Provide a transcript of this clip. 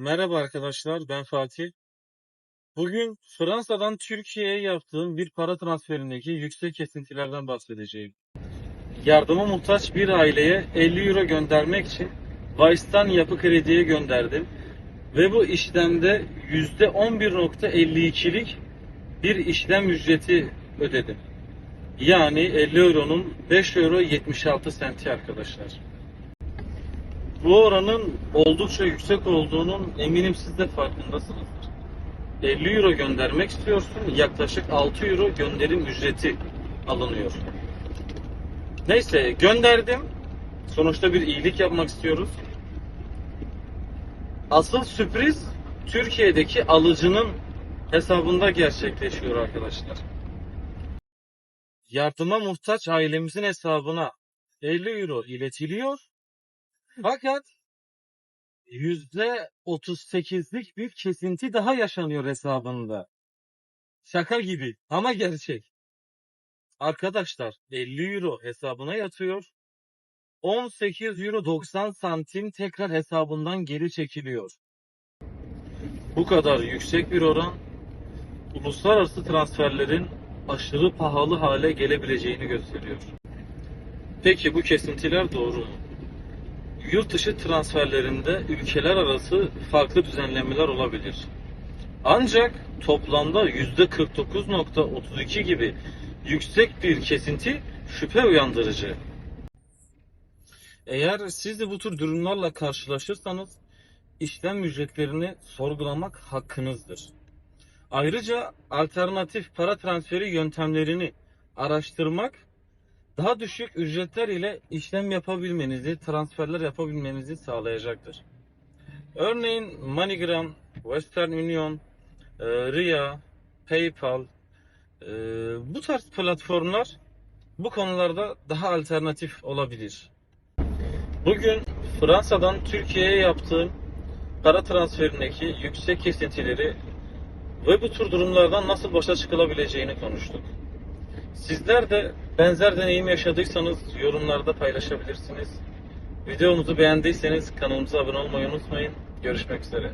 Merhaba arkadaşlar, ben Fatih. Bugün Fransa'dan Türkiye'ye yaptığım bir para transferindeki yüksek kesintilerden bahsedeceğim. Yardıma muhtaç bir aileye 50 euro göndermek için Vice'tan yapı krediye gönderdim. Ve bu işlemde %11.52'lik bir işlem ücreti ödedim. Yani 50 euronun 5 euro 76 senti arkadaşlar. Bu oranın oldukça yüksek olduğunun eminim siz de farkındasınızdır. 50 euro göndermek istiyorsun, yaklaşık 6 euro gönderim ücreti alınıyor. Neyse gönderdim. Sonuçta bir iyilik yapmak istiyoruz. Asıl sürpriz Türkiye'deki alıcının hesabında gerçekleşiyor arkadaşlar. Yardıma muhtaç ailemizin hesabına 50 euro iletiliyor. Fakat %38'lik bir kesinti daha yaşanıyor hesabında. Şaka gibi ama gerçek. Arkadaşlar 50 euro hesabına yatıyor. 18 euro 90 santim tekrar hesabından geri çekiliyor. Bu kadar yüksek bir oran uluslararası transferlerin aşırı pahalı hale gelebileceğini gösteriyor. Peki bu kesintiler doğru mu? Yurt dışı transferlerinde ülkeler arası farklı düzenlemeler olabilir. Ancak toplamda %49.32 gibi yüksek bir kesinti şüphe uyandırıcı. Eğer siz de bu tür durumlarla karşılaşırsanız işlem ücretlerini sorgulamak hakkınızdır. Ayrıca alternatif para transferi yöntemlerini araştırmak daha düşük ücretler ile işlem yapabilmenizi, transferler yapabilmenizi sağlayacaktır. Örneğin MoneyGram, Western Union, e, Ria, PayPal, e, bu tarz platformlar bu konularda daha alternatif olabilir. Bugün Fransa'dan Türkiye'ye yaptığım para transferindeki yüksek kesintileri ve bu tür durumlardan nasıl başa çıkılabileceğini konuştuk. Sizler de benzer deneyim yaşadıysanız yorumlarda paylaşabilirsiniz. Videomuzu beğendiyseniz kanalımıza abone olmayı unutmayın. Görüşmek üzere.